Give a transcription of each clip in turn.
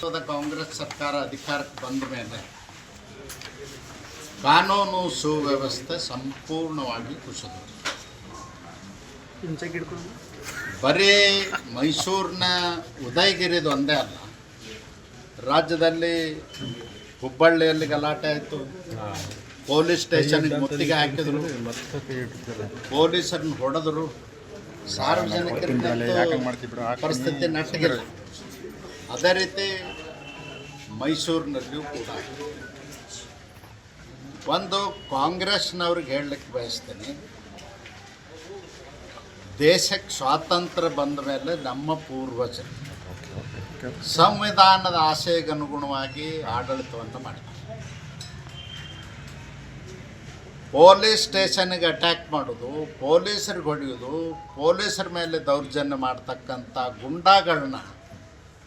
ಕಾಂಗ್ರೆಸ್ ಸರ್ಕಾರ ಅಧಿಕಾರಕ್ಕೆ ಬಂದ ಮೇಲೆ ಕಾನೂನು ಸುವ್ಯವಸ್ಥೆ ಸಂಪೂರ್ಣವಾಗಿ ಕುಸಿದು. ಬರೀ ಮೈಸೂರಿನ ಉದಯಗಿರಿದು ಒಂದೇ ಅಲ್ಲ ರಾಜ್ಯದಲ್ಲಿ ಹುಬ್ಬಳ್ಳಿಯಲ್ಲಿ ಗಲಾಟೆ ಆಯಿತು ಪೊಲೀಸ್ ಸ್ಟೇಷನ್ಗೆ ಮುತ್ತಿಗೆ ಹಾಕಿದ್ರು ಪೊಲೀಸರನ್ನ ಹೊಡೆದ್ರು ಸಾರ್ವಜನಿಕರ ಪರಿಸ್ಥಿತಿ ನಟ್ಟಿಗಿಲ್ಲ ಅದೇ ರೀತಿ ಮೈಸೂರಿನಲ್ಲಿಯೂ ಕೂಡ ಒಂದು ಕಾಂಗ್ರೆಸ್ನವ್ರಿಗೆ ಹೇಳಲಿಕ್ಕೆ ಬಯಸ್ತೇನೆ, ದೇಶಕ್ಕೆ ಸ್ವಾತಂತ್ರ್ಯ ಬಂದ ಮೇಲೆ ನಮ್ಮ ಪೂರ್ವಜರು ಸಂವಿಧಾನದ ಆಶಯಕ್ಕೆ ಆಡಳಿತವನ್ನು ಮಾಡಿದ್ದಾರೆ ಪೊಲೀಸ್ ಸ್ಟೇಷನ್ಗೆ ಅಟ್ಯಾಕ್ ಮಾಡೋದು ಪೊಲೀಸರಿಗೆ ಹೊಡೆಯೋದು ಪೊಲೀಸರ ಮೇಲೆ ದೌರ್ಜನ್ಯ ಮಾಡ್ತಕ್ಕಂಥ ಗುಂಡಾಗಳನ್ನ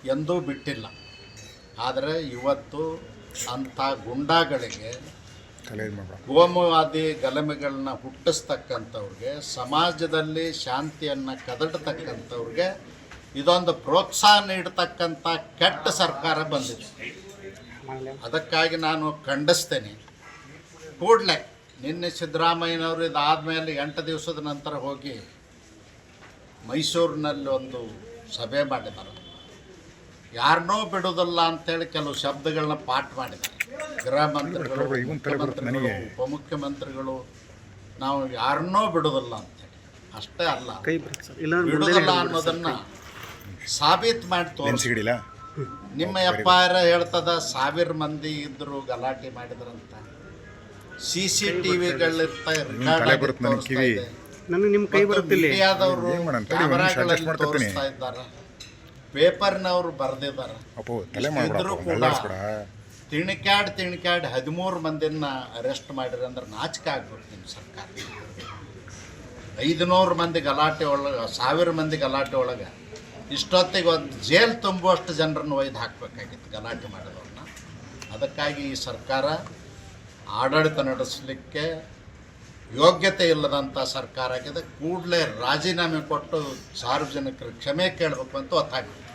ಎಂದೂ ಬಿಟ್ಟಿಲ್ಲ. ಆದರೆ ಇವತ್ತು ಅಂಥ ಗುಂಡಾಗಳಿಗೆ ಕೋಮುವಾದಿ ಗಲಮೆಗಳನ್ನ ಹುಟ್ಟಿಸ್ತಕ್ಕಂಥವ್ರಿಗೆ ಸಮಾಜದಲ್ಲಿ ಶಾಂತಿಯನ್ನು ಕದಡ್ತಕ್ಕಂಥವ್ರಿಗೆ ಇದೊಂದು ಪ್ರೋತ್ಸಾಹ ನೀಡ್ತಕ್ಕಂಥ ಕೆಟ್ಟ ಸರ್ಕಾರ ಬಂದಿದೆ. ಅದಕ್ಕಾಗಿ ನಾನು ಖಂಡಿಸ್ತೇನೆ. ಕೂಡಲೇ ನಿನ್ನೆ ಸಿದ್ದರಾಮಯ್ಯನವರು ಇದಾದಮೇಲೆ ಎಂಟು ದಿವಸದ ನಂತರ ಹೋಗಿ ಮೈಸೂರಿನಲ್ಲಿ ಒಂದು ಸಭೆ ಮಾಡಿದ್ದಾರೆ. ಯಾರನ್ನೂ ಬಿಡೋದಲ್ಲ ಅಂತೇಳಿ ಕೆಲವು ಶಬ್ದಗಳನ್ನ ಪಾಠ ಮಾಡಿದ್ದಾರೆ ಗೃಹ ಮಂತ್ರಿಗಳು ಮುಖ್ಯಮಂತ್ರಿಗಳು ಉಪಮುಖ್ಯಮಂತ್ರಿಗಳು ನಾವು ಯಾರನ್ನೂ ಬಿಡೋದಲ್ಲ ಅಂತೇಳಿ. ಅಷ್ಟೇ ಅಲ್ಲ. ಬಿಡೋದಿಲ್ಲ ಅನ್ನೋದನ್ನ ಸಾಬೀತು ಮಾಡಿ ತೋರಿಸಿಡಿಲ್ಲ ನಿಮ್ಮ ಎಫ್ ಆರ್ ಹೇಳ್ತದ ಸಾವಿರ ಮಂದಿ ಇದ್ರು ಗಲಾಟೆ ಮಾಡಿದ್ರಂತ. ಸಿ ಸಿ ಟಿ ವಿಗಳಿರ್ತಾ ನಿಮ್ಮ ಮೀಡಿಯಾದವರು ಕ್ಯಾಮರಾಗಳಲ್ಲಿ ತೋರಿಸ್ತಾ ಇದ್ದಾರೆ. ಪೇಪರ್ನವರು ಬರೆದಿದ್ದಾರೆ ಇದ್ರು ಕೂಡ ತಿಣಕ್ಯಾಡ್ ತಿಣಿಕ್ಯಾಡ್ ತಿಣಿಕ್ಯಾಡ್ ಹದಿಮೂರು ಮಂದಿನ ಅರೆಸ್ಟ್ ಮಾಡಿರಿ ಅಂದ್ರೆ ನಾಚಿಕೆ ಆಗ್ಬೇಕು ನಿಮ್ಮ ಸರ್ಕಾರ. ಐದುನೂರು ಮಂದಿ ಗಲಾಟೆ ಒಳಗೆ ಸಾವಿರ ಮಂದಿ ಗಲಾಟೆ ಒಳಗೆ ಇಷ್ಟೊತ್ತಿಗೆ ಒಂದು ಜೇಲ್ ತುಂಬುವಷ್ಟು ಜನರನ್ನು ಒಯ್ದು ಹಾಕಬೇಕಾಗಿತ್ತು ಗಲಾಟೆ ಮಾಡಿದವ್ರನ್ನ. ಅದಕ್ಕಾಗಿ ಈ ಸರ್ಕಾರ ಆಡಳಿತ ನಡೆಸಲಿಕ್ಕೆ ಯೋಗ್ಯತೆ ಇಲ್ಲದಂಥ ಸರ್ಕಾರ ಆಗಿದೆ ಕೂಡಲೇ ರಾಜೀನಾಮೆ ಕೊಟ್ಟು ಸಾರ್ವಜನಿಕರ ಕ್ಷಮೆ ಕೇಳಬೇಕು ಅಂತ ಒತ್ತಾಯ.